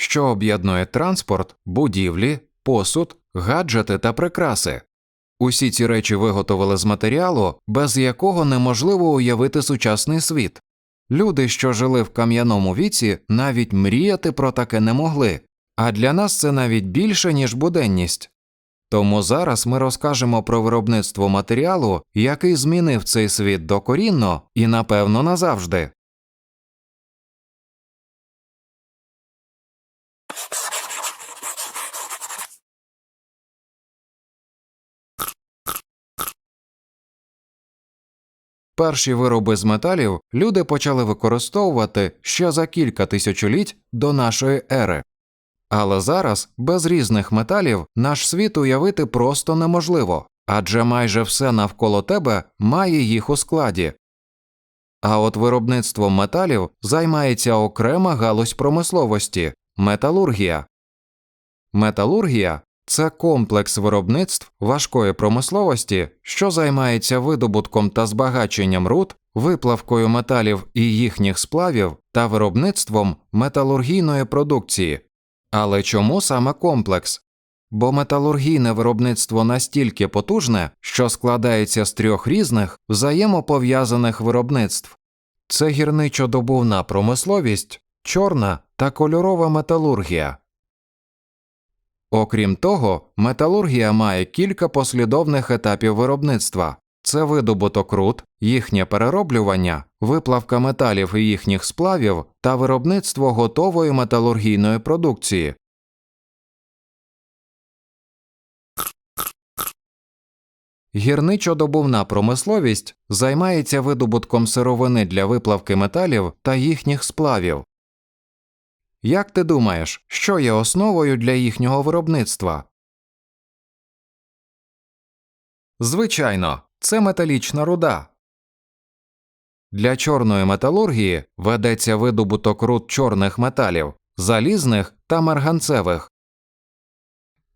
що об'єднує транспорт, будівлі, посуд, гаджети та прикраси. Усі ці речі виготовили з матеріалу, без якого неможливо уявити сучасний світ. Люди, що жили в кам'яному віці, навіть мріяти про таке не могли, а для нас це навіть більше, ніж буденність. Тому зараз ми розкажемо про виробництво матеріалу, який змінив цей світ докорінно і, напевно, назавжди. Перші вироби з металів люди почали використовувати ще за кілька тисячоліть до нашої ери. Але зараз без різних металів наш світ уявити просто неможливо, адже майже все навколо тебе має їх у складі. А от виробництвом металів займається окрема галузь промисловості металургія. Металургія це комплекс виробництв важкої промисловості, що займається видобутком та збагаченням руд, виплавкою металів і їхніх сплавів та виробництвом металургійної продукції. Але чому саме комплекс? Бо металургійне виробництво настільки потужне, що складається з трьох різних взаємопов'язаних виробництв це гірничо-добувна промисловість, чорна та кольорова металургія. Окрім того, металургія має кілька послідовних етапів виробництва це видобуток руд, їхнє перероблювання, виплавка металів і їхніх сплавів та виробництво готової металургійної продукції. Гірничо-добувна промисловість займається видобутком сировини для виплавки металів та їхніх сплавів. Як ти думаєш, що є основою для їхнього виробництва? Звичайно, це металічна руда. Для чорної металургії ведеться видобуток руд чорних металів, залізних та марганцевих.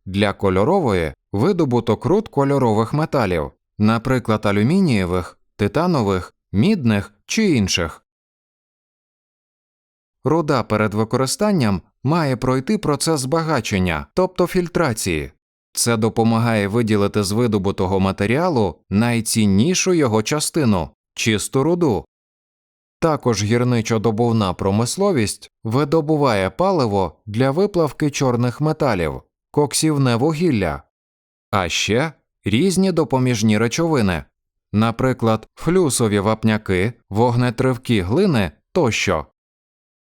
Для кольорової видобуток руд кольорових металів, наприклад, алюмінієвих, титанових, мідних чи інших. Руда перед використанням має пройти процес збагачення, тобто фільтрації. Це допомагає виділити з видобутого матеріалу найціннішу його частину чисту руду. Також гірничо-добувна промисловість видобуває паливо для виплавки чорних металів, коксівне вугілля, а ще різні допоміжні речовини, наприклад, флюсові вапняки, вогнетривкі глини тощо.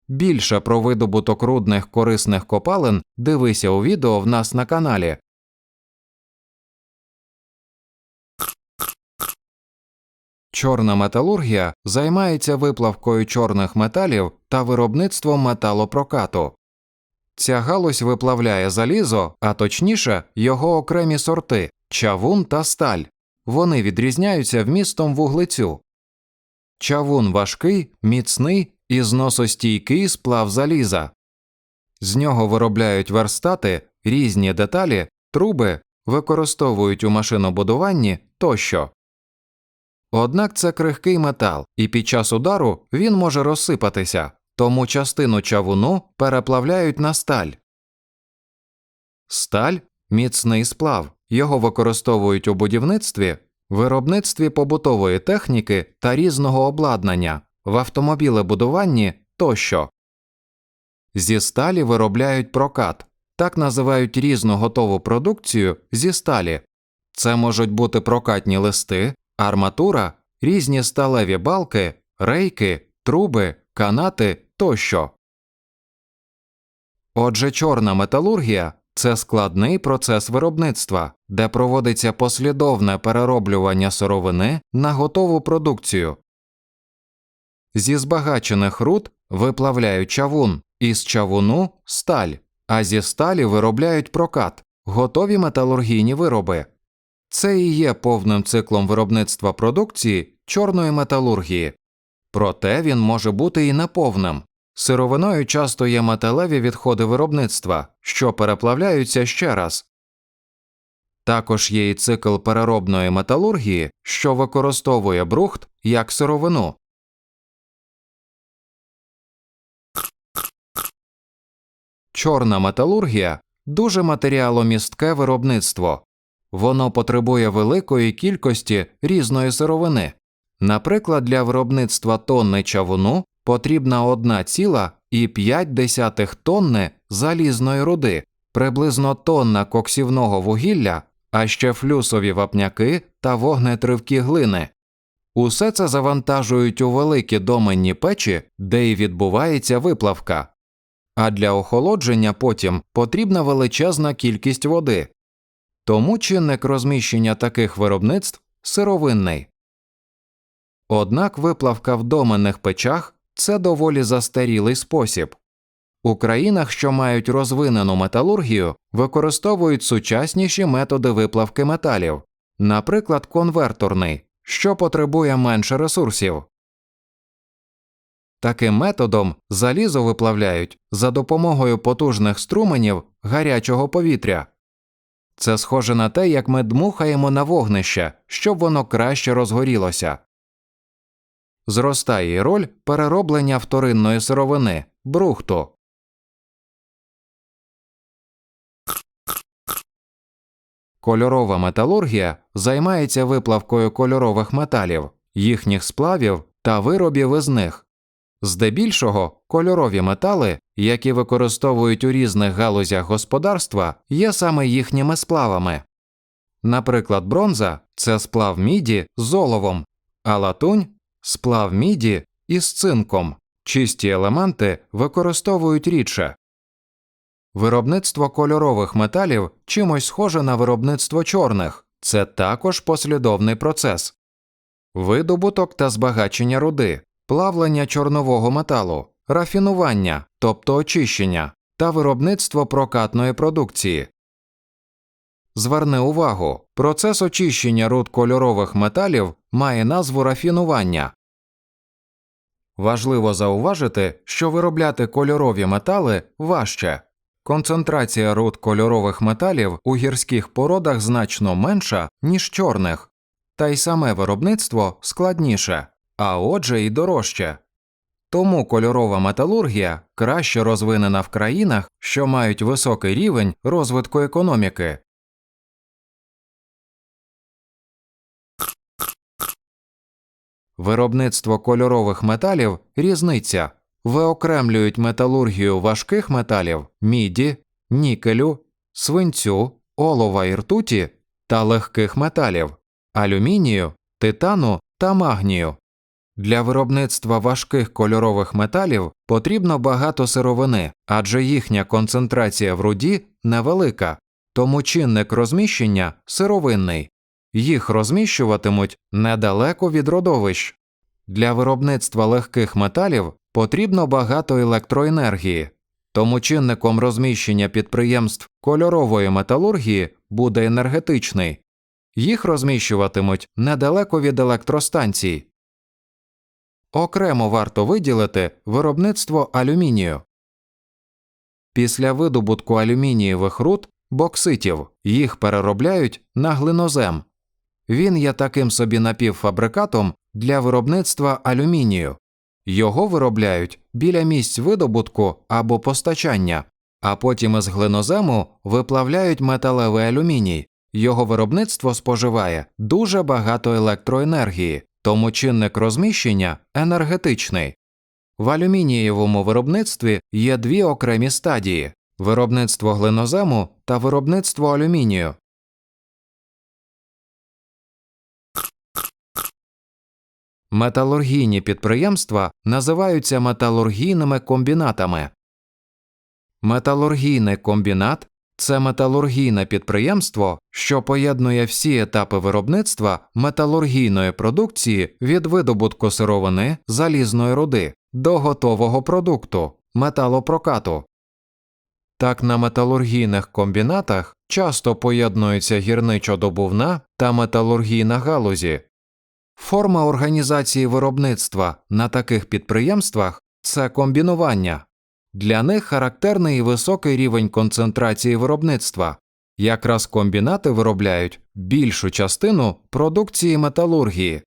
Більше про видобуток рудних корисних копалин дивися у відео в нас на каналі. Чорна металургія займається виплавкою чорних металів та виробництвом металопрокату. Ця галузь виплавляє залізо, а точніше його окремі сорти чавун та сталь. Вони відрізняються вмістом вуглецю. Чавун важкий, міцний і зносостійкий сплав заліза. З нього виробляють верстати, різні деталі, труби, використовують у машинобудуванні тощо. Однак це крихкий метал, і під час удару він може розсипатися, тому частину чавуну переплавляють на сталь. Сталь міцний сплав, його використовують у будівництві, виробництві побутової техніки та різного обладнання, в автомобілебудуванні тощо. Зі сталі виробляють прокат, так називають різну готову продукцію зі сталі. Це можуть бути прокатні листи, арматура, різні сталеві балки, рейки, труби, канати тощо. Отже, чорна металургія це складний процес виробництва, де проводиться послідовне перероблювання сировини на готову продукцію. Зі збагачених руд виплавляють чавун, із чавуну сталь, а зі сталі виробляють прокат, готові металургійні вироби. Це і є повним циклом виробництва продукції чорної металургії. Проте він може бути і неповним. Сировиною часто є металеві відходи виробництва, що переплавляються ще раз. Також є і цикл переробної металургії, що використовує брухт як сировину. Чорна металургія дуже матеріаломістке виробництво. Воно потребує великої кількості різної сировини. Наприклад, для виробництва тонни чавуну потрібна 1,5 тонни залізної руди, приблизно тонна коксівного вугілля, а ще флюсові вапняки та вогнетривкі глини. Усе це завантажують у великі доменні печі, де й відбувається виплавка. А для охолодження потім потрібна величезна кількість води. Тому чинник розміщення таких виробництв сировинний. Однак виплавка в доменних печах це доволі застарілий спосіб. У країнах, що мають розвинену металургію, використовують сучасніші методи виплавки металів, наприклад, конверторний, що потребує менше ресурсів. Таким методом залізо виплавляють за допомогою потужних струменів гарячого повітря. Це схоже на те, як ми дмухаємо на вогнище, щоб воно краще розгорілося. Зростає й роль перероблення вторинної сировини брухту. Кольорова металургія займається виплавкою кольорових металів, їхніх сплавів та виробів із них. Здебільшого кольорові метали, які використовують у різних галузях господарства, є саме їхніми сплавами. Наприклад, бронза це сплав міді з оловом, а латунь сплав міді із цинком. Чисті елементи використовують рідше. Виробництво кольорових металів чимось схоже на виробництво чорних, це також послідовний процес. Видобуток та збагачення руди, плавлення чорнового металу, рафінування, тобто очищення, та виробництво прокатної продукції. Зверни увагу, процес очищення руд кольорових металів має назву рафінування. Важливо зауважити, що виробляти кольорові метали важче. Концентрація руд кольорових металів у гірських породах значно менша, ніж чорних, та й саме виробництво складніше, а отже й дорожче. Тому кольорова металургія краще розвинена в країнах, що мають високий рівень розвитку економіки. Виробництво кольорових металів різниця виокремлюють металургію важких металів міді, нікелю, свинцю, олова і ртуті та легких металів алюмінію, титану та магнію. Для виробництва важких кольорових металів потрібно багато сировини, адже їхня концентрація в руді невелика, тому чинник розміщення сировинний. Їх розміщуватимуть недалеко від родовищ. Для виробництва легких металів потрібно багато електроенергії, тому чинником розміщення підприємств кольорової металургії буде енергетичний. Їх розміщуватимуть недалеко від електростанцій. Окремо варто виділити виробництво алюмінію. Після видобутку алюмінієвих руд бокситів їх переробляють на глинозем. Він є таким собі напівфабрикатом для виробництва алюмінію. Його виробляють біля місць видобутку або постачання, а потім із глинозему виплавляють металевий алюміній. Його виробництво споживає дуже багато електроенергії, тому чинник розміщення енергетичний. В алюмінієвому виробництві є дві окремі стадії виробництво глинозему та виробництво алюмінію. Металургійні підприємства називаються металургійними комбінатами. Металургійний комбінат це металургійне підприємство, що поєднує всі етапи виробництва металургійної продукції від видобутку сировини залізної руди до готового продукту металопрокату. Так на металургійних комбінатах часто поєднуються гірничо-добувна та металургійна галузі. Форма організації виробництва на таких підприємствах це комбінування. Для них характерний і високий рівень концентрації виробництва. Якраз комбінати виробляють більшу частину продукції металургії.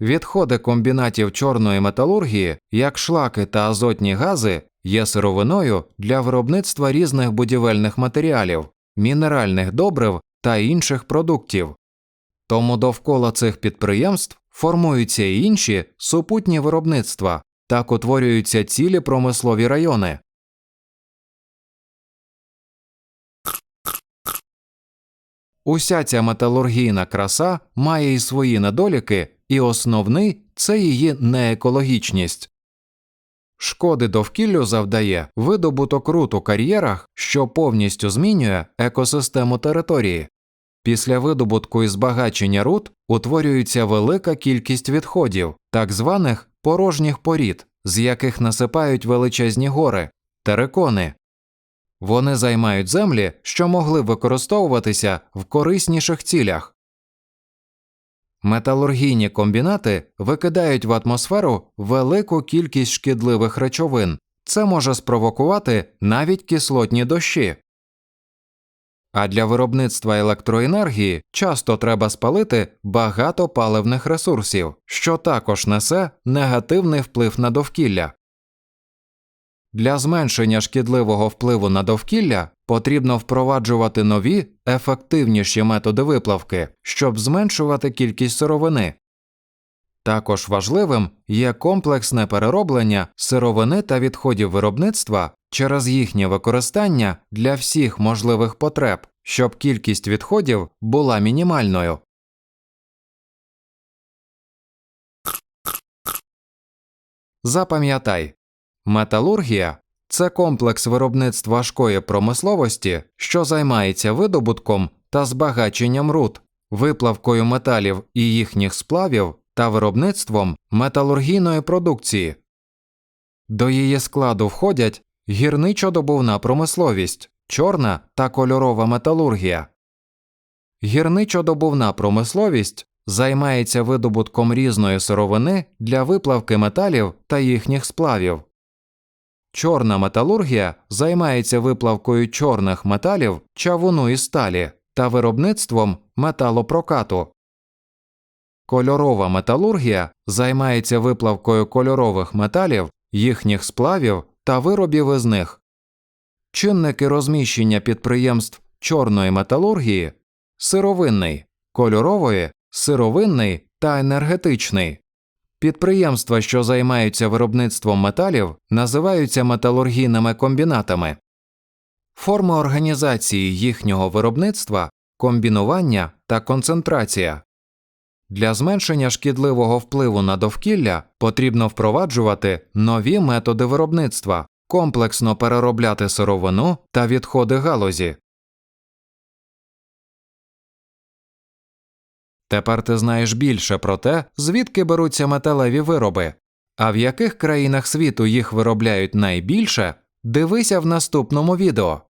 Відходи комбінатів чорної металургії, як шлаки та азотні гази, є сировиною для виробництва різних будівельних матеріалів, мінеральних добрив та інших продуктів. Тому довкола цих підприємств формуються й інші супутні виробництва, так утворюються цілі промислові райони. Уся ця металургійна краса має і свої недоліки, і основний це її неекологічність. Шкоди довкіллю завдає видобуток руд у кар'єрах, що повністю змінює екосистему території. Після видобутку і збагачення руд утворюється велика кількість відходів, так званих порожніх порід, з яких насипають величезні гори, терикони. Вони займають землі, що могли використовуватися в корисніших цілях. Металургійні комбінати викидають в атмосферу велику кількість шкідливих речовин. Це може спровокувати навіть кислотні дощі. А для виробництва електроенергії часто треба спалити багато паливних ресурсів, що також несе негативний вплив на довкілля. Для зменшення шкідливого впливу на довкілля потрібно впроваджувати нові, ефективніші методи виплавки, щоб зменшувати кількість сировини. Також важливим є комплексне перероблення сировини та відходів виробництва через їхнє використання для всіх можливих потреб, щоб кількість відходів була мінімальною. Запам'ятай, металургія це комплекс виробництв важкої промисловості, що займається видобутком та збагаченням руд, виплавкою металів і їхніх сплавів та виробництвом металургійної продукції. До її складу входять гірничодобувна промисловість, чорна та кольорова металургія. Гірничодобувна промисловість займається видобутком різної сировини для виплавки металів та їхніх сплавів. Чорна металургія займається виплавкою чорних металів, чавуну і сталі та виробництвом металопрокату. Кольорова металургія займається виплавкою кольорових металів, їхніх сплавів та виробів із них. Чинники розміщення підприємств чорної металургії сировинний, кольорової, сировинний та енергетичний. Підприємства, що займаються виробництвом металів, називаються металургійними комбінатами. Форми організації їхнього виробництва комбінування та концентрація. Для зменшення шкідливого впливу на довкілля потрібно впроваджувати нові методи виробництва, комплексно переробляти сировину та відходи галузі. Тепер ти знаєш більше про те, звідки беруться металеві вироби, а в яких країнах світу їх виробляють найбільше, дивися в наступному відео.